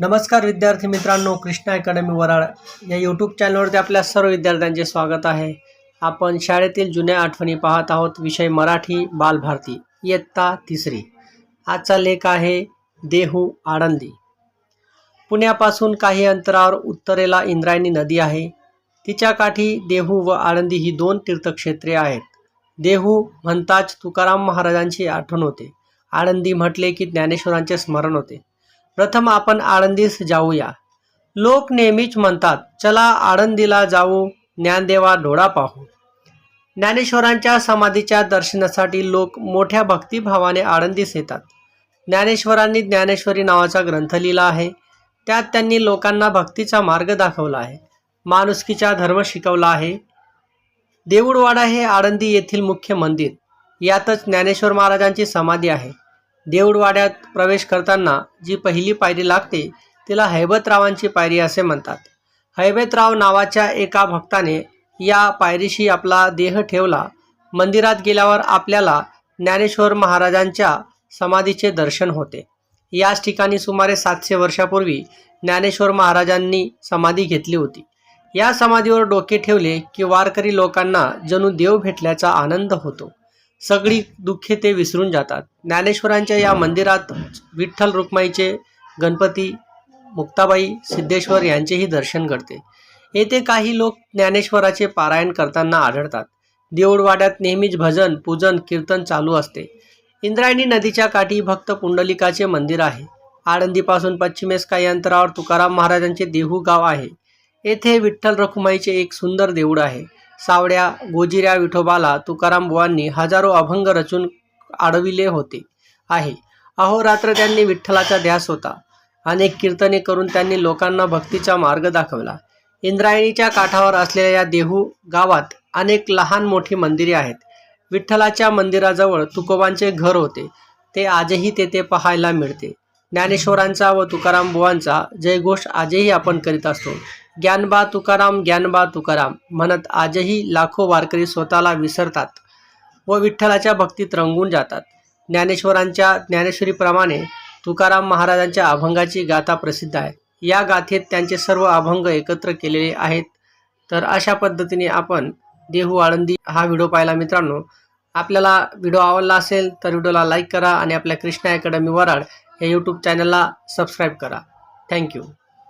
नमस्कार विद्यार्थी मित्रांनो कृष्णा अकॅडमी वराळ या यूट्यूब चॅनलवरती आपल्या सर्व विद्यार्थ्यांचे स्वागत आहे. आपण शाळेतील जुन्या आठवणी पाहत आहोत विषय मराठी बालभारती इयत्ता तिसरी. आजचा लेख आहे देहू आळंदी. पुण्यापासून काही अंतरावर उत्तरेला इंद्रायणी नदी आहे. तिच्या काठी देहू व आळंदी ही दोन तीर्थक्षेत्रे आहेत. देहू म्हणताच तुकाराम महाराजांची आठवण होते. आळंदी म्हटले की ज्ञानेश्वरांचे स्मरण होते. प्रथम आपण आळंदीस जाऊया. लोक नेहमीच म्हणतात चला आळंदीला जाऊ ज्ञानदेवा डोळा पाहू. ज्ञानेश्वरांच्या समाधीच्या दर्शनासाठी लोक मोठ्या भक्तिभावाने आळंदीस येतात. ज्ञानेश्वरांनी ज्ञानेश्वरी नावाचा ग्रंथ लिहिला आहे. त्यात त्यांनी लोकांना भक्तीचा मार्ग दाखवला आहे. माणुसकीचा धर्म शिकवला आहे. देऊळवाडा हे आळंदी येथील मुख्य मंदिर. यातच ज्ञानेश्वर महाराजांची समाधी आहे. देऊळवाड्यात प्रवेश करताना जी पहिली पायरी लागते तिला हैबतरावांची पायरी असे म्हणतात. हैबतराव नावाच्या एका भक्ताने या पायरीशी आपला देह ठेवला. मंदिरात गेल्यावर आपल्याला ज्ञानेश्वर महाराजांच्या समाधीचे दर्शन होते. याच ठिकाणी सुमारे सातशे वर्षापूर्वी ज्ञानेश्वर महाराजांनी समाधी घेतली होती. या समाधीवर डोके ठेवले की वारकरी लोकांना जणू देव भेटल्याचा आनंद होतो. सगळी दुःखे ते विसरून जातात. ज्ञानेश्वरांच्या या मंदिरात विठ्ठल रुक्माईचे गणपती मुक्ताबाई सिद्धेश्वर यांचेही दर्शन घडते. येथे काही लोक ज्ञानेश्वराचे पारायण करताना आढळतात. देऊळवाड्यात नेहमीच भजन पूजन कीर्तन चालू असते. इंद्रायणी नदीच्या काठी भक्त पुंडलिकाचे मंदिर आहे. आळंदीपासून पश्चिमेस काही अंतरावर तुकाराम महाराजांचे देहू गाव आहे. येथे विठ्ठल रखुमाईचे एक सुंदर देऊळ आहे. सावड्या गोजिऱ्या विठोबाला तुकारामबुवांनी हजारो अभंग रचून आडविले होते आहे. अहोरात्र त्यांनी विठ्ठलाचा ध्यास होता. अनेक कीर्तने करून त्यांनी लोकांना भक्तीचा मार्ग दाखवला. इंद्रायणीच्या काठावर असलेल्या या देहू गावात अनेक लहान मोठी मंदिरे आहेत. विठ्ठलाच्या मंदिराजवळ तुकोबांचे घर होते. ते आजही तेथे पाहायला मिळते. ज्ञानेश्वरांचा व तुकाराम बुवांचा जयघोष आजही आपण करीत असतो. ज्ञानबा तुकाराम ज्ञानबा तुकाराम म्हणत आजही लाखो वारकरी स्वतःला विसरतात व विठ्ठलाच्या भक्तीत रंगून जातात. ज्ञानेश्वरांच्या ज्ञानेश्वरीप्रमाणे तुकाराम महाराजांच्या अभंगाची गाथा प्रसिद्ध आहे. या गाथेत त्यांचे सर्व अभंग एकत्र केलेले आहेत. तर अशा पद्धतीने आपण देहू आळंदी हा व्हिडिओ पाहिला मित्रांनो. आपल्याला व्हिडिओ आवडला असेल तर व्हिडिओला लाईक करा आणि आपल्या कृष्णा अकॅडमी वराड या यूट्यूब चॅनलला सबस्क्राईब करा. थँक्यू.